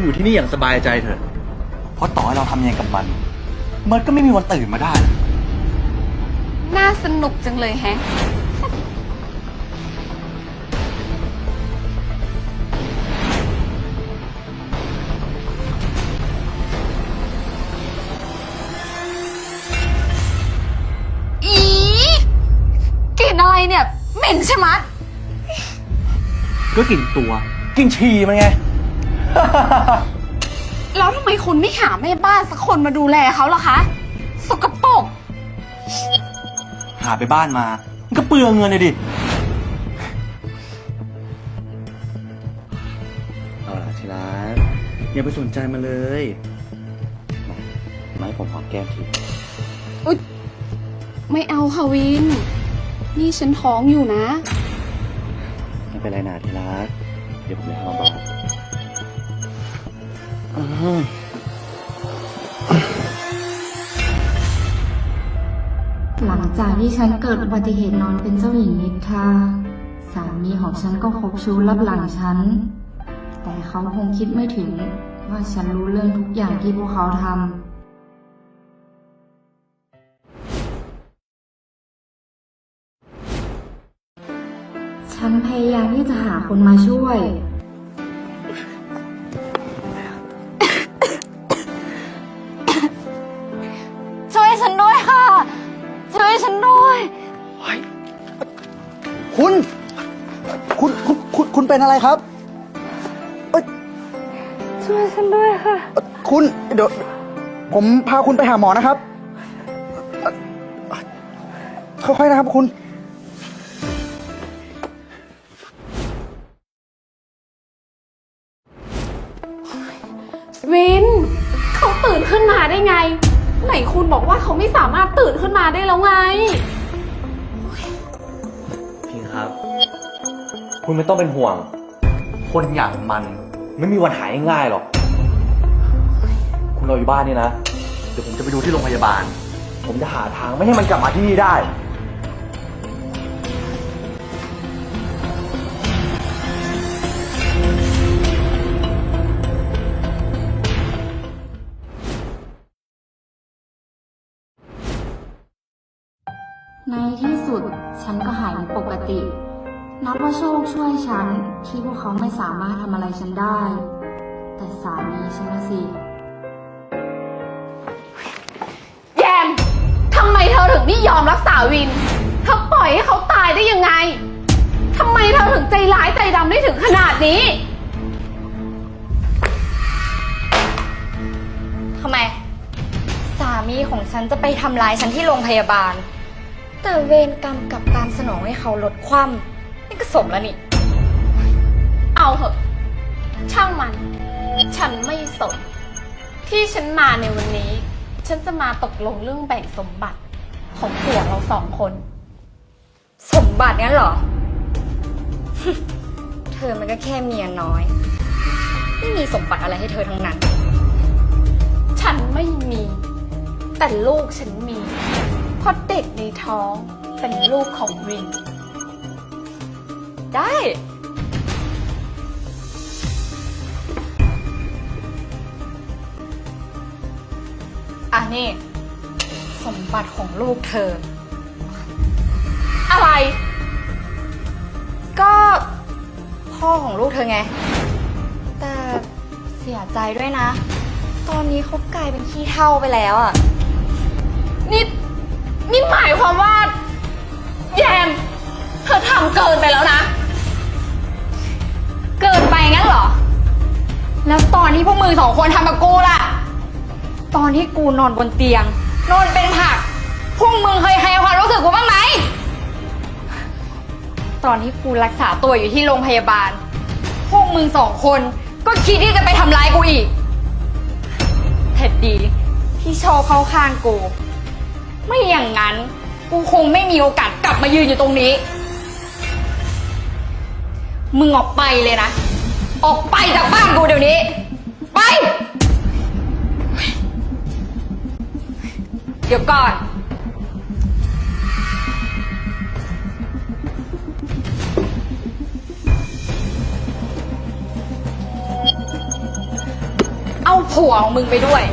คุณอยู่ที่นี่อย่างสบายใจเถอะ เพราะต่อให้เราทำยังไงกับมัน มันก็ไม่มีวันตื่นมาได้ น่าสนุกจังเลยแฮะ อีกลิ่นอะไรเนี่ย เหม็นใช่ไหมะ ก็กลิ่นตัว กลิ่นฉี่มันไง แล้วทำไมคุณไม่หาแม่บ้านสักคนมาดูแลเขาล่ะคะ สกปรก หาไปบ้านมา มันก็เปลืองเงินเลยดิ เอาล่ะทีรักอย่าไปสนใจมันเลยมามาให้ผมหอมแก้มที อุ๊ย ไม่เอาค่ะวิน นี่ฉันท้องอยู่นะ ไม่เป็นไรนะทีรักเดี๋ยวผมจะทำเบาๆอืม หลังจากที่ฉันเกิดอุบัติเหตุนอนเป็นเจ้าหญิงนิทราสามีของฉันก็คบชู้รับหลังฉัน แต่เขาคงคิดไม่ถึงว่าฉันรู้เรื่องทุกอย่างที่พวกเขาทำฉันพยายามที่จะหาคนมาช่วย ช่วยฉันด้วยคุณ คุณ คุณ คุณ คุณเป็นอะไรครับเอ้ยช่วยฉันด้วยค่ะเอ่อคุณเดี๋ยวผมพาคุณไปหาหมอนะครับเอ่อค่อยๆนะครับคุณ วิน เขาตื่นขึ้นมาได้ไง ไหนคุณบอกว่าเขาไม่สามารถตื่นขึ้นมาได้แล้วไง พิงครับ คุณไม่ต้องเป็นห่วง คนอย่างมันไม่มีวันหายง่ายๆหรอก คุณรออยู่บ้านนี่นะ เดี๋ยวผมจะไปดูที่โรงพยาบาล ผมจะหาทางไม่ให้มันกลับมาที่นี่ได้ ด ฉันก็หายเป็นปกติ นับว่าโชคช่วยฉัน ที่พวกเขาไม่สามารถทำอะไรฉันได้ แต่สามีฉันนะสิ แยมทำไมเธอถึงไม่ยอมรักษาวิน เธอปล่อยให้เขาตายได้ยังไง ทำไมเธอถึงใจร้ายใจดำได้ถึงขนาดนี้ ทำไม สามีของฉันจะไปทำร้ายฉันที่โรงพยาบาล แต่เวรกรรมกลับตามสนองให้เขาลดความนี่ก็สมแล้วนี่ เอาเถอะ ช่างมัน ฉันไม่สน ที่ฉันมาในวันนี้ ฉันจะมาตกลงเรื่องแบ่งสมบัติของผัวเราสองคน สมบัติงั้นเหรอ เธอมันก็แค่เมียน้อย ไม่มีสมบัติอะไรให้เธอทั้งนั้น ฉันไม่มี แต่ลูกฉันมี เพราะเด็กในท้องเป็นลูกของวิน ได้ อะนี่ สมบัติของลูกเธอ อะไร ก็พ่อของลูกเธอไง แต่เสียใจด้วยนะ ตอนนี้เขากลายเป็นขี้เท่าไปแล้วอะนี่ นี่หมายความว่า แยม เธอทำเกินไปแล้วนะ เกินไปงั้นเหรอ แล้วตอนที่พวกมึงสองคนทำกับกูล่ะ ตอนที่กูนอนบนเตียง นอนเป็นผัก พวกมึงเคยให้ความรู้สึกกูบ้างไหม ตอนที่กูรักษาตัวอยู่ที่โรงพยาบาล พวกมึงสองคนก็คิดที่จะไปทำร้ายกูอีกเท็ดดีที่โชว์เข้าข้างกู ไม่อย่างนั้น กูคงไม่มีโอกาสกลับมายืนอยู่ตรงนี้ มึงออกไปเลยนะ ออกไปจากบ้านกูเดี๋ยวนี้ ไป เดี๋ยวก่อน เอาผัวของมึงไปด้วย